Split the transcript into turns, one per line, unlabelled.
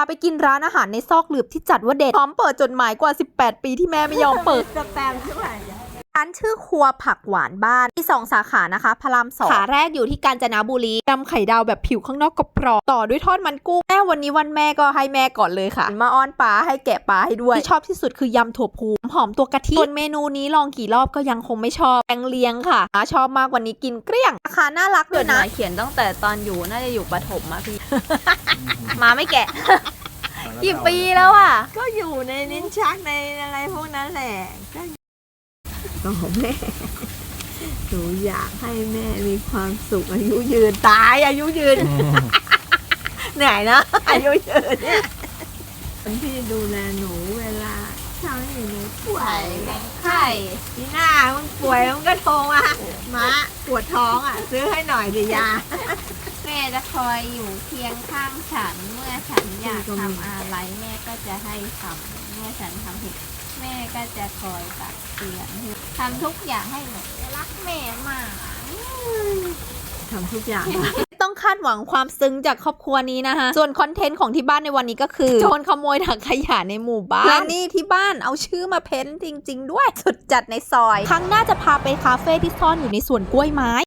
าไปกินร้านอาหารในซอกหลืบที่จัดว่าเด็ดพร้อมเปิดจดหมายกว่า 18 ปีที่แม่ไม่ยอมเปิด
สแตมป์ใช่ไหม
ร้านชื่อครัวผักหวานบ้านมีสองสาขานะคะ พระรามสองขาแรกอยู่ที่กาญจนบุรียำไข่ดาวแบบผิวข้างนอกกรอบๆต่อด้วยทอดมันกุ้งแม่วันนี้วันแม่ก็ให้แม่ก่อนเลยค่ะ มาอ้อนปลาให้แกะปลาให้ด้วยที่ชอบที่สุดคือยำถั่วพูหอมตัวกะทิส่วนเมนูนี้ลองกี่รอบก็ยังคงไม่ชอบแกงเลียงค่ะอ่าชอบมากกว่านี้กินเกลี้ยงราคาน่ารัก
เกิ
ด้ว
ด
ย
ห
นะ
มายเขียนตั้งแต่ตอนอยู่น่าจะอยู่ประถมอะพี่
มาไม่แกะ
กี่ปีแล้วอะ
ก็อยู่ในลิ้นชักในอะไรพวกนั้นแหละ ก็ก็ของแม่ หนูอยากให้แม่มีความสุขอายุยืนตายอายุยืน เหนื่อยนะอายุยืนเนี่ยคนที่ดูแลหนูเวลาเช้าอยู่หนูป่วย
ไข่
ทีหน้ามึงป่วยมึงก็โทรมามาปวดท้องอะ ซื้อให้หน่อยดิยา
แม่จะคอยอยู่เคียงข้างฉัน เมื่อฉันอยากทำอะไรแม่ก็จะให้ทำเมื่อฉันทำผิด แม่ก็จะคอยตักเตือนทำทุกอย่างให้หนูรักแม่มาก
ทำทุกอย่าง
ต้องคาดหวังความซึ้งจากครอบครัวนี้นะคะ ส่วนคอนเทนต์ของที่บ้านในวันนี้ก็คือ โจรขโมยถังขยะในหมู่บ้าน และนี่ที่บ้านเอาชื่อมาเพ้นท์จริง ๆ ด้วย สุดจัดในซอย ครั้งหน้าจะพาไปคาเฟ่ที่ซ่อนอยู่ในสวนกล้วยไม้